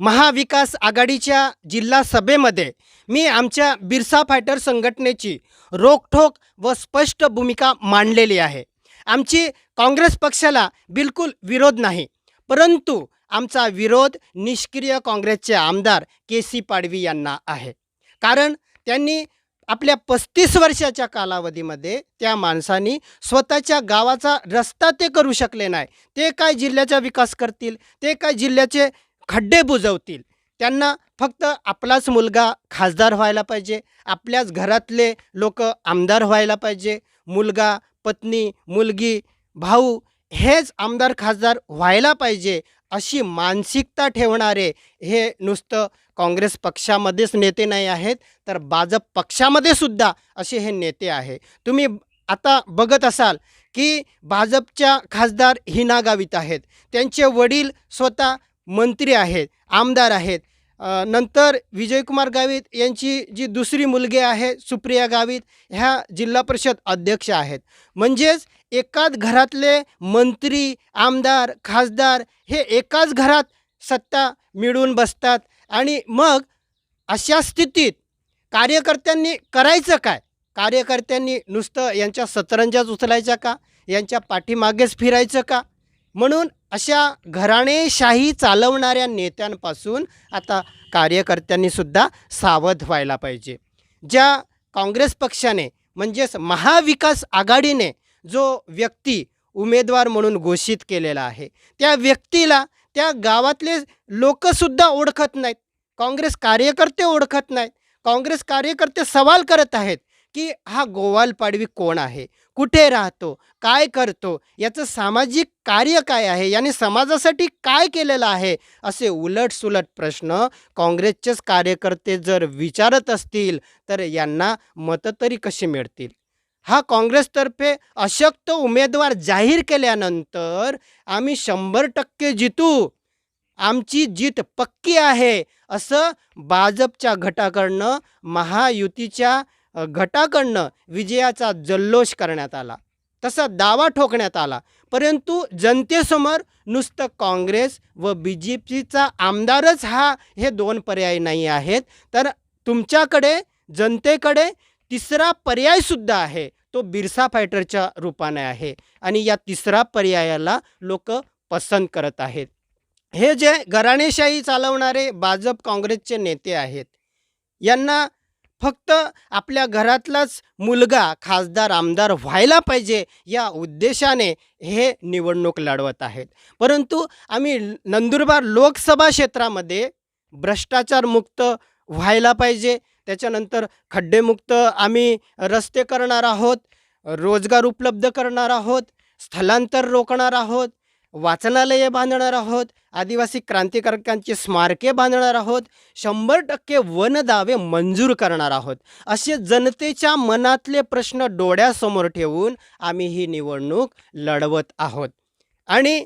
महाविकास आघाडीच्या जिल्हा सभेमध्ये मी आमच्या बिरसा फायटर संघटनेची रोखठोक व स्पष्ट भूमिका मांडलेली आहे. आमची काँग्रेस पक्षाला बिलकुल विरोध नाही परंतु आमचा विरोध निष्क्रिय काँग्रेसचे आमदार के सी पाडवी यांना आहे. कारण त्यांनी आपल्या पस्तीस वर्षाच्या कालावधीमध्ये त्या माणसांनी स्वतःच्या गावाचा रस्ता ते करू शकले नाही. ते काय जिल्ह्याचा विकास करतील? ते काय जिल्ह्याचे खड्डे बुजवतील. त्यांना फक्त आपलाच मुलगा खासदार व्हायला पाहिजे आपल्याच घरातले लोक आमदार व्हायला पाहिजे मुलगा पत्नी मुलगी भाऊ हेच आमदार खासदार व्हायला पाहिजे अशी मानसिकता ठेवणारे हे नुसतं काँग्रेस पक्षामध्येच नेते नाही आहेत तर भाजप पक्षामध्ये सुद्धा असे हे नेते आहे. तुम्ही आता बघत असाल की भाजपच्या खासदार हिना गावित आहेत. त्यांचे वडील स्वतः मंत्री आहेत आमदार आहेत. नंतर विजयकुमार गावित यांची जी दुसरी मुलगी आहे सुप्रिया गावित ह्या जिल्हा परिषद अध्यक्ष आहेत. म्हणजेच एकाच घरातले मंत्री आमदार खासदार हे एकाच घरात सत्ता मिळून बसतात. आणि मग अशा स्थितीत कार्यकर्त्यांनी करायचं काय? कार्यकर्त्यांनी नुसतं यांच्या सतरंजाच उचलायच्या का? यांच्या पाठीमागेच फिरायचं का? म्हणून अशा घराणेशाही चालवणाऱ्या नेत्यांपासून आता कार्यकर्त्यांनी सुद्धा सावध व्हायला पाहिजे. ज्या काँग्रेस पक्षाने म्हणजेच महाविकास आघाडीने जो व्यक्ती उमेदवार म्हणून घोषित केलेला आहे त्या व्यक्तीला त्या गावातले लोकसुद्धा ओळखत नाहीत. काँग्रेस कार्यकर्ते ओळखत नाहीत. काँग्रेस कार्यकर्ते सवाल करत आहेत. की हा गोवाल पाडवी कोण आहे? कुठे राहतो? काय करतो? याचं सामाजिक कार्य काय आहे? याने समाजासाठी काय केलेलं आहे? असे उलटसुलट प्रश्न काँग्रेसचेच कार्यकर्ते जर विचारत असतील तर यांना मतं तरी कशी मिळतील? हा काँग्रेसतर्फे अशक्त उमेदवार जाहीर केल्यानंतर आम्ही शंभर टक्के जितू. आमची जीत पक्की आहे असं भाजपच्या गटाकडनं महायुतीच्या घटाकडनं गटाकडनं विजयाचा जल्लोष करण्यात आला. तसा दावा ठोकण्यात आला. परंतु जनतेसमोर नुसतं काँग्रेस व बी जे पीचा आमदारच हा हे दोन पर्याय नाही आहेत. तर तुमच्याकडे जनतेकडे तिसरा पर्यायसुद्धा आहे. तो बिरसा फायटरच्या रूपाने आहे. आणि या तिसरा पर्यायाला लोक पसंत करत आहेत. हे जे घराणेशाही चालवणारे भाजप काँग्रेसचे नेते आहेत यांना फक्त आपल्या घरातलाच मुलगा खासदार आमदार व्हायला पाहिजे या उद्देशाने हे निवडणूक लढवत आहेत. परंतु आम्ही नंदुरबार लोकसभा क्षेत्रामध्ये भ्रष्टाचारमुक्त व्हायला पाहिजे त्याच्यानंतर खड्डेमुक्त आम्ही रस्ते करणार आहोत रोजगार उपलब्ध करणार आहोत स्थलांतर रोखणार आहोत वाचनालये बांधणार आहोत आदिवासी क्रांतिकारकांची स्मारके बांधणार आहोत. शंभर टक्के वनदावे मंजूर करणार आहोत. असे जनतेच्या मनातले प्रश्न डोळ्यासमोर ठेवून आम्ही ही निवडणूक लढवत आहोत. आणि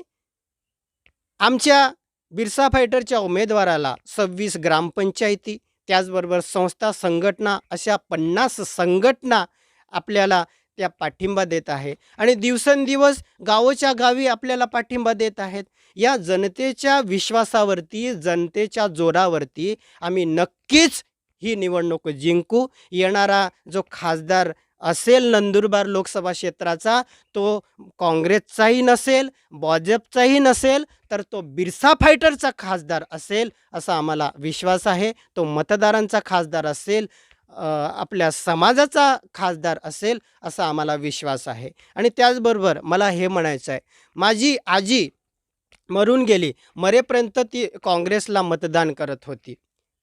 आमच्या बिरसा फायटरच्या उमेदवाराला सव्वीस ग्रामपंचायती त्याचबरोबर संस्था संघटना अशा पन्नास संघटना आपल्याला त्या पाठिंबा देत आहे. आणि दिवसेंदिवस गावोच्या गावी आपल्याला पाठिंबा देत आहेत. या जनतेच्या विश्वासावरती जनतेच्या जोरावरती आम्ही नक्कीच ही निवडणूक जिंकू. येणारा जो खासदार असेल नंदुरबार लोकसभा क्षेत्राचा तो काँग्रेसचाही नसेल भाजपचाही नसेल तर तो बिरसा फायटरचा खासदार असेल असा आम्हाला विश्वास आहे. तो मतदारांचा खासदार असेल आपल्या समाजाचा खासदार असेल असा आम्हाला विश्वास आहे. आणि त्याचबरोबर मला हे म्हणायचं आहे माझी आजी मरून गेली मरेपर्यंत ती काँग्रेसला मतदान करत होती.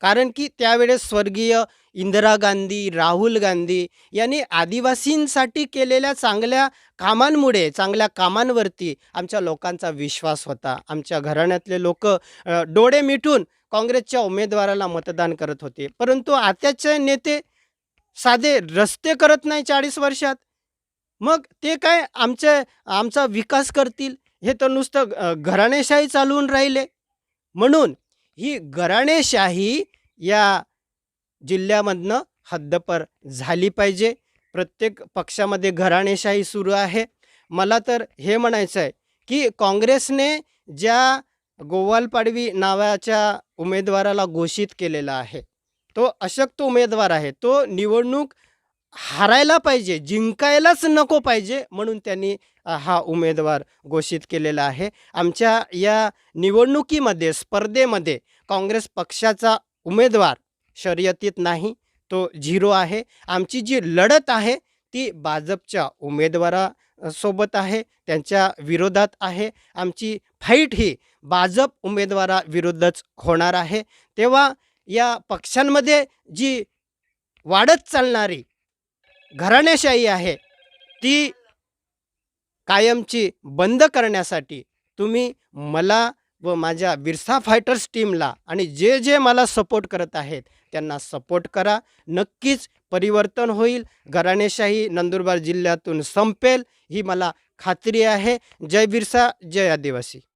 कारण की त्यावेळेस स्वर्गीय इंदिरा गांधी राहुल गांधी यांनी आदिवासींसाठी केलेल्या चांगल्या कामांमुळे चांगल्या कामांवरती आमच्या लोकांचा विश्वास होता. आमच्या घराण्यातले लोक डोळे मिटून काँग्रेसच्या उमेदवाराला मतदान करत होते. परंतु आताचे नेते साधे रस्ते करत नाही चाळीस वर्षात. मग ते काय आमचे आमचा विकास करतील? हे तर नुसतं घराणेशाही चालवून राहिले. म्हणून ही घराणेशाही या जिल्ह्यामधनं हद्दपर झाली पाहिजे. प्रत्येक पक्षामध्ये घराणेशाही सुरू आहे. मला तर हे म्हणायचं आहे की काँग्रेसने ज्या गोवाल पाडवी नावाच्या उमेदवाराला घोषित केलेला आहे तो अशक्त उमेदवार आहे. तो निवडणूक हारायला पाहिजे जिंकायलाच नको पाहिजे म्हणून त्यांनी हा उमेदवार घोषित केलेला आहे. आमच्या या निवडणुकीमध्ये स्पर्धेमध्ये काँग्रेस पक्षाचा उमेदवार शर्यतीत नाही तो झिरो आहे. आमची जी लढत आहे ती भाजपच्या उमेदवारा सोबत आहे त्यांच्या विरोधात आहे. आमची फाईट ही भाजप उमेदवाराविरुद्धच होणार आहे. तेव्हा या पक्षांमध्ये जी वाढत चालणारी घराणेशाही आहे ती कायमची बंद करण्यासाठी तुम्ही मला व माझ्या बिरसा फायटर्स टीमला आणि जे जे मला सपोर्ट करत आहेत त्यांना सपोर्ट करा. नक्कीच परिवर्तन होईल. घराणेशाही नंदुरबार जिल्ह्यातून संपेल ही मला खात्री आहे. जय बिरसा जय आदिवासी.